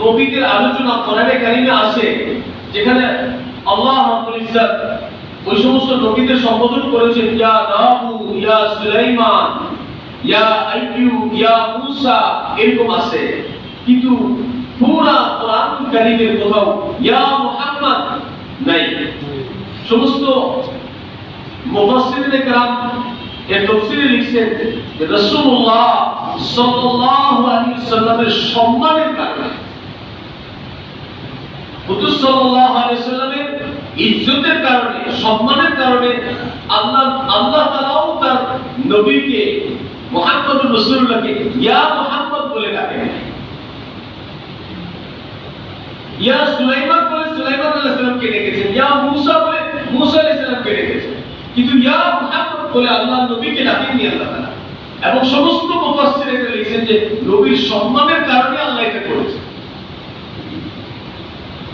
নবীদের আলোচনা কোরআনে কারিমে আছে যেখানে আল্লাহ রাব্বুল ইজ্জত ওই সমস্ত নবীদের সম্বোধন করেছেন ইয়া দাউদ ইয়া সুলাইমান ইয়া আইয়ুব ইয়া মূসা এরকম আছে কিন্তু পুরা কোরআন কারিমের কোথাও ইয়া মুহাম্মদ নাই সমস্ত মুফাসসিরিনে کرام এর তাফসীরে লিখছেন যে রাসূলুল্লাহ সাল্লাল্লাহু আলাইহি সাল্লামের সম্মানের কারণে ইজ্জতের কারণে, সম্মানের কারণে আল্লাহ আল্লাহ তার নবীকে ইয়া মুহাম্মদ বলে ডাকেন ইয়া সুলাইমান বলে সুলাইমান আলাইহিস সালামকে ডেকেছেন, ইয়া মূসা বলে মূসা আলাইহিস সালামকে ডেকেছেন। কিন্তু ইয়া বলে আল্লাহ নবীকে ডাকেননি আল্লাহ এবং সমস্ত মুফাসসিরিনে লিখেছেন যে, নবীর সম্মানের কারণে আল্লাহ এটা করেছেন।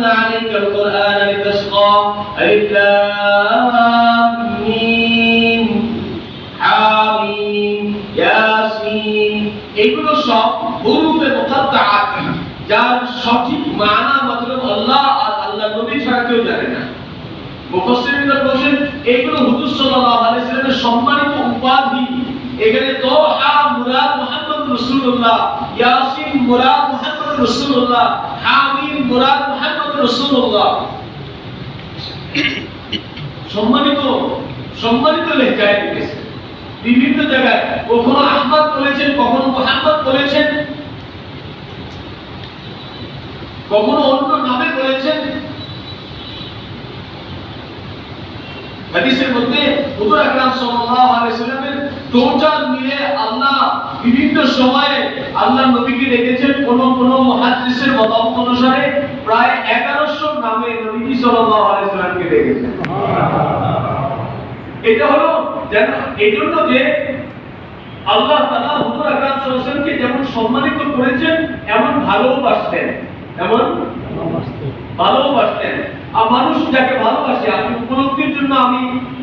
আনজালনা আলাইকাল কুরআনা লিতাশকা আলিফ লাম মিম ইয়াসিন এগুলো সব হুরুফে মুকাত্তাআত যার সঠিক মানা মতলব আল্লাহ আর আল্লাহ নবী ছাড়া কেউ জানে না মুফাসসিরিনরা বলেন এগুলো হুজুর সাল্লাল্লাহু আলাইহি সাল্লামের সম্মানিত উপাধি এখানে তোহা মুরাদ মুহাম্মদ রাসূলুল্লাহ ইয়াসিন মুরাদ মুহাম্মদ রাসূলুল্লাহ হামিম মুরাদ মুহাম্মদ রাসূলুল্লাহ সম্মানিত সম্মানিত লেখায় লিখেছে। বিভিন্ন জায়গায় কখনো আহমদ বলেছেন, কখনো মুহাম্মদ বলেছেন, কখনো অন্য নামে বলেছেন। হাদিসের মধ্যে হুজুর আকরাম সাল্লাল্লাহু আলাইহি সাল্লামের মিলে আল্লাহ বিভিন্ন সময়ে আল্লাহ নবীকে রেখেছেন কোন কোন মতামত অনুসারে প্রায় 1100 নামে রেখেছেন এটা হলো যেন যে আল্লাহ হুজুর আকরাম সাল্লাল্লাহু যেমন সম্মানিত করেছেন, এমন ভালোবাসতেন এমন ভালোবাসতেন আর মানুষ যাকে ভালোবাসে, আপনি উপলব্ধির জন্য আমি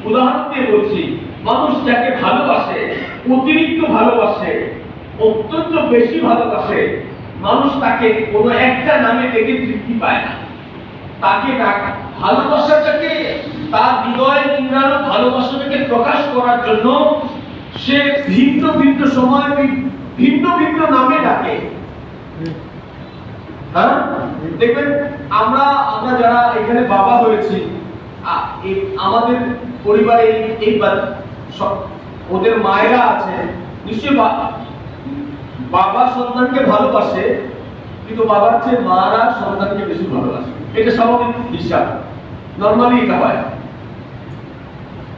উদাহরণ দিয়ে বলছি। মানুষ যাকে ভালোবাসে, অতিরিক্ত ভালোবাসে, অত্যন্ত বেশি ভালোবাসে, মানুষ তাকে কোনো একটা নামে ডেকে তৃপ্তি পায় না। তাকে ডাক- ভালোবাসাটাকে, তার হৃদয় ইন্দ্রানো ভালোবাসাটাকে প্রকাশ করার জন্য সে ভিন্ন ভিন্ন সময়, ভিন্ন ভিন্ন নামে ডাকে। হ্যাঁ? দেখবেন, আমরা আমরা যারা এখানে বাবা হয়েছি আমাদের পরিবারে এই- এই বা- সব- ওদের মায়েরা আছে নিশ্চয়ই বাবা সন্তানকে ভালোবাসে কিন্তু বাবার চেয়ে মারা সন্তানকে বেশি ভালোবাসে। এটা স্বাভাবিক হিসাব। নর্মালি এটা হয়।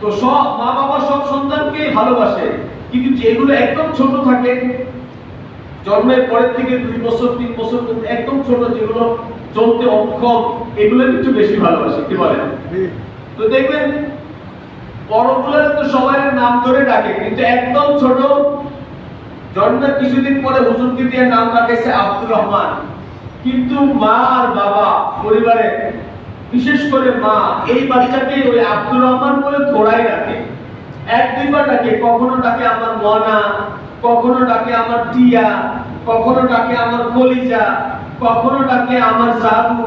তো সব মা বাবা সব সন্তানকে ভালোবাসে কিন্তু যেগুলো একদম ছোট থাকে জন্মের পরের থেকে দুই বছর তিন বছর একদম ছোট যেগুলো চলতে অক্ষম এগুলো একটু বেশি ভালোবাসে। কি বলেন? তো দেখবেন বড়গুলোর তো সবাই নাম ধরে ডাকে, কিন্তু একদম ছোট জন্মের কিছুদিন পরে হুজুরকে দিয়ে নাম রাখেছে আব্দুর রহমান। কিন্তু মা আর বাবা পরিবারে, বিশেষ করে মা, এই বাচ্চাকে ওই আব্দুর রহমান বলে ধরাই রাখে এক দুইবার ডাকে, কখনো ডাকে আমার মনা, কখনো ডাকে আমার টিয়া, কখনো ডাকে আমার কলিজা, কখনো ডাকে আমার জাদু,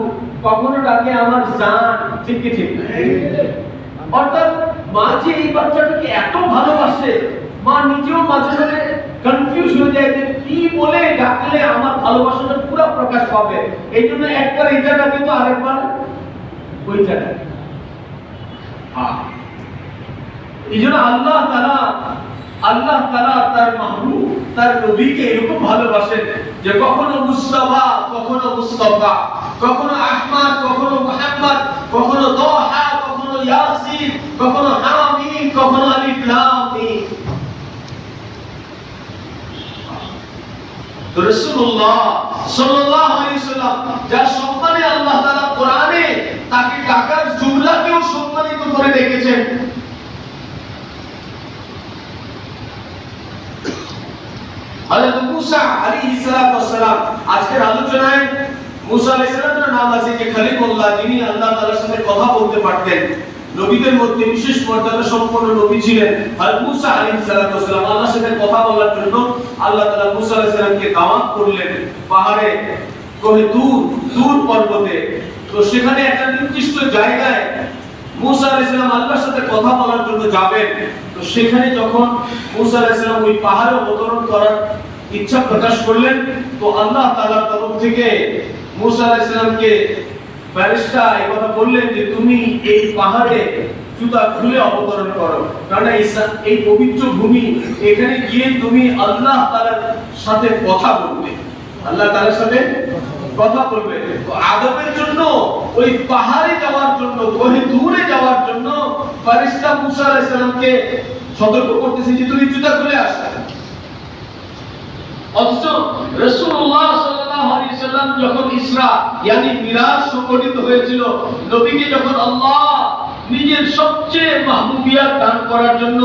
কখনো ডাকে আমার জান, ঠিক ঠিক অর্থাৎ মা যে এই বাচ্চাটাকে এত ভালোবাসে, মা নিজেও মাঝে মাঝে কনফিউজ হয়ে যায় যে কি বলে ডাকলে আমার ভালোবাসাটা পুরো প্রকাশ পাবে। এই জন্য আরেকবার ওই জায়গায়। এই জন্য আল্লাহ তারা আল্লাহ তারা তার তার নবীকে এরকম ভালোবাসেন যে কখনো মুস্তাফা কখনো মুস্তাফা, কখনো আহমদ, কখনো মুহাম্মদ, কখনো দোহা কখনো ইয়াসিন, কখনো হামিম কখনো আলিফ লাম মিম তো রাসূলুল্লাহ সাল্লাল্লাহু আলাইহি সাল্লাম যার সম্মানে আল্লাহ তাআলা কোরআনে তাকে টাকার জুমলাকেও সম্মানিত করে হযরত আলাইহিস আজকের আলোচনায় মুসা আলাইহিস নাম আছে যে যিনি আল্লাহ তাআলার সাথে কথা বলতে পারতেন। নবীদের মধ্যে বিশেষ মর্যাদা সম্পন্ন নবী ছিলেন হযরত মুসা আলাইহিস ওয়াসসালাম আল্লাহর সাথে কথা বলার জন্য আল্লাহ তাআলা মুসা আলাইহিস সালামকে করলেন পাহাড়ে দূর দূর পর্বতে। তো সেখানে একটা নির্দিষ্ট জায়গায় মুসা আল্লাহর সাথে কথা বলার জন্য যাবেন। তো সেখানে যখন মুসা আলাইহিস ওই পাহাড়ে অবতরণ করার ইচ্ছা প্রকাশ করলেন, তো আল্লাহ তাআলার তরফ থেকে মুসা আলাইহিস সালামকে ফেরেশতা কথা বললেন যে, তুমি এই পাহাড়ে জুতা খুলে অবতরণ করো। কারণ এই পবিত্র ভূমি, এখানে গিয়ে তুমি আল্লাহ তাআলার সাথে কথা বলবে। আল্লাহ তাআলার সাথে কথা বলবে। আদমের জন্য, ওই পাহাড়ে যাওয়ার জন্য দূরে যাওয়ার জন্য ফেরেশতা মুসা সতর্ক করতেছে যে তুমি জুতা খুলে আসো অথচ রাসূলুল্লাহ সাল্লাল্লাহু আলাইহি সাল্লাম যখন ইসরা মিরাজ সংগঠিত হয়েছিল, নবীকে যখন আল্লাহ নিজের সবচেয়ে মাহবুবিয়াত দান করার জন্য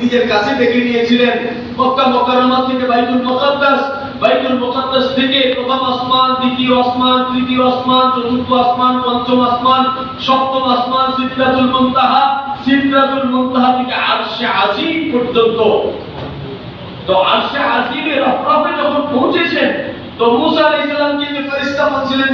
নিজের কাছে ডেকে নিয়েছিলেন। মক্কা মুকাররমা থেকে বাইতুল মুকাদ্দাস বাইতুল মুকাদ্দাস থেকে প্রথম আসমান, দ্বিতীয় আসমান, তৃতীয় আসমান, চতুর্থ আসমান, পঞ্চম আসমান, সপ্তম আসমান, সিদরাতুল মুনতাহা সিদরাতুল মুনতাহা থেকে আরশে আজিম পর্যন্ত। তো আরশে আজিমে রফরফে যখন পৌঁছেছেন, তো মুসা আলাইহিস সালামকে যে ফেরেশতা বলছিলেন